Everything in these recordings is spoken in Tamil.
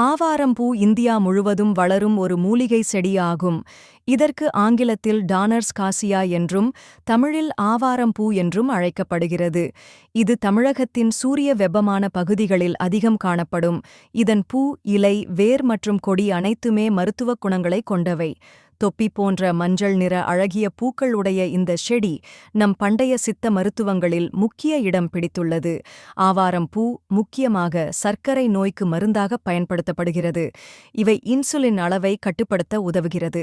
ஆவாரம்பூ இந்தியா முழுவதும் வளரும் ஒரு மூலிகை செடியாகும். இதற்கு ஆங்கிலத்தில் டானர்ஸ் காசியா என்றும் தமிழில் ஆவாரம்பூ என்றும் அழைக்கப்படுகிறது. இது தமிழகத்தின் சூரிய வெப்பமான பகுதிகளில் அதிகம் காணப்படும். இதன் பூ இலை வேர் மற்றும் கொடி அனைத்துமே மருத்துவக் குணங்களை கொண்டவை. தொப்பி போன்ற மஞ்சள் நிற அழகிய பூக்கள் உடைய இந்த செடி நம் பண்டைய சித்த மருத்துவங்களில் முக்கிய இடம் பிடித்துள்ளது. ஆவாரம் பூ முக்கியமாக சர்க்கரை நோய்க்கு மருந்தாக பயன்படுத்தப்படுகிறது. இவை இன்சுலின் அளவை கட்டுப்படுத்த உதவுகிறது.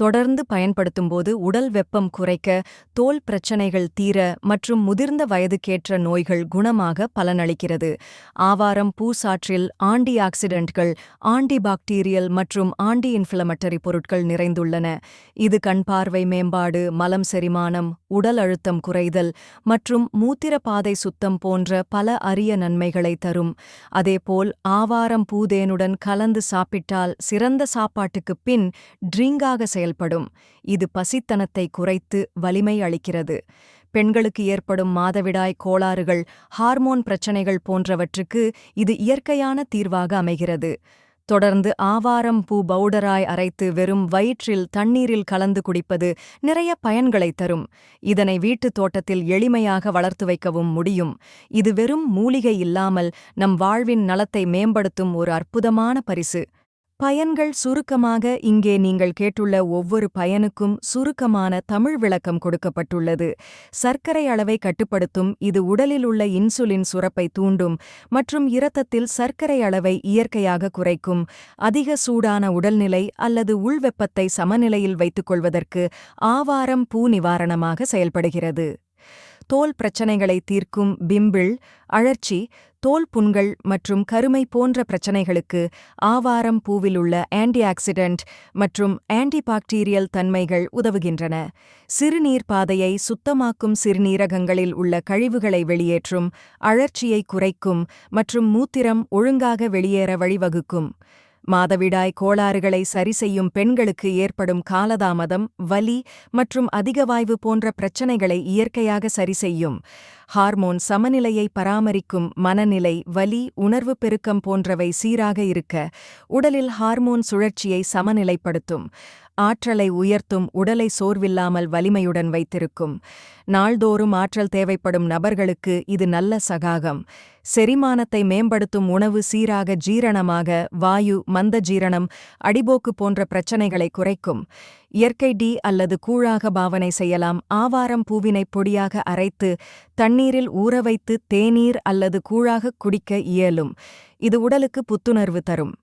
தொடர்ந்து பயன்படுத்தும்போது உடல் வெப்பம் குறைக்க தோல் பிரச்சனைகள் தீர மற்றும் முதிர்ந்த வயதுக்கேற்ற நோய்கள் குணமாக பலனளிக்கிறது. ஆவாரம் பூசாற்றில் ஆண்டி ஆக்சிடென்ட்கள் ஆன்டிபாக்டீரியல் மற்றும் ஆண்டி இன்ஃபிளமட்டரி பொருட்கள் நிறைந்துள்ளன. இது கண் பார்வை மேம்பாடு மலம் செரிமானம் உடல் அழுத்தம் குறைதல் மற்றும் மூத்திரப்பாதை சுத்தம் போன்ற பல அரிய நன்மைகளை தரும். அதேபோல் ஆவாரம் பூதேனுடன் கலந்து சாப்பிட்டால் சிறந்த சாப்பாட்டுக்குப் பின் ட்ரிங்காக செயல்படும். இது பசித்தனத்தை குறைத்து வலிமை அளிக்கிறது. பெண்களுக்கு ஏற்படும் மாதவிடாய் கோளாறுகள் ஹார்மோன் பிரச்சனைகள் போன்றவற்றுக்கு இது இயற்கையான தீர்வாக அமைகிறது. தொடர்ந்து ஆவாரம் பூ பவுடராய் அரைத்து வெறும் வயிற்றில் தண்ணீரில் கலந்து குடிப்பது நிறைய பயன்களை தரும். இதனை வீட்டுத் தோட்டத்தில் எளிமையாக வளர்த்து வைக்கவும் முடியும். இது வெறும் மூலிகை இல்லாமல் நம் வாழ்வின் நலத்தை மேம்படுத்தும் ஒரு அற்புதமான பரிசு. பயன்கள் சுருக்கமாக இங்கே நீங்கள் கேட்டுள்ள ஒவ்வொரு பயனுக்கும் சுருக்கமான தமிழ் விளக்கம் கொடுக்கப்பட்டுள்ளது. சர்க்கரை அளவை கட்டுப்படுத்தும் இது உடலில் உள்ள இன்சுலின் சுரப்பை தூண்டும் மற்றும் இரத்தத்தில் சர்க்கரை அளவை இயற்கையாக குறைக்கும் அதிக சூடான உடல்நிலை அல்லது உள்வெப்பத்தை சமநிலையில் வைத்துக் கொள்வதற்கு ஆவாரம் பூ நிவாரணமாக செயல்படுகிறது. தோல் பிரச்சனைகளை தீர்க்கும் பிம்பிள் அழற்சி தோல் புண்கள் மற்றும் கருமை போன்ற பிரச்சனைகளுக்கு ஆவாரம் பூவிலுள்ள ஆன்டி ஆன்டிஆக்சிடென்ட் மற்றும் ஆன்டிபாக்டீரியல் தன்மைகள் உதவுகின்றன. சிறுநீர் பாதையை சுத்தமாக்கும் சிறுநீரகங்களில் உள்ள கழிவுகளை வெளியேற்றும் அழற்சியை குறைக்கும் மற்றும் மூத்திரம் ஒழுங்காக வெளியேற வழிவகுக்கும். மாதவிடாய் கோளாறுகளை சரிசெய்யும் பெண்களுக்கு ஏற்படும் காலதாமதம் வலி மற்றும் அதிகவாய்வு போன்ற பிரச்சனைகளை இயற்கையாக சரிசெய்யும். ஹார்மோன் சமநிலையை பராமரிக்கும் மனநிலை வலி உணர்வு பெருக்கம் போன்றவை சீராக இருக்க உடலில் ஹார்மோன் சுழற்சியை சமநிலைப்படுத்தும். ஆற்றலை உயர்த்தும் உடலை சோர்வில்லாமல் வலிமையுடன் வைத்திருக்கும். நாள்தோறும் ஆற்றல் தேவைப்படும் நபர்களுக்கு இது நல்ல சகாகம். செரிமானத்தை மேம்படுத்தும் உணவு சீராக ஜீரணமாக வாயு மந்த ஜீரணம் அடிபோக்கு போன்ற பிரச்சனைகளை குறைக்கும். இயற்கை டீ அல்லது கூழாக பாவனை செய்யலாம். ஆவாரம் பூவினை பொடியாக அரைத்து தண்ணீரில் ஊறவைத்து தேநீர் அல்லது கூழாக குடிக்க இயலும். இது உடலுக்கு புத்துணர்வு தரும்.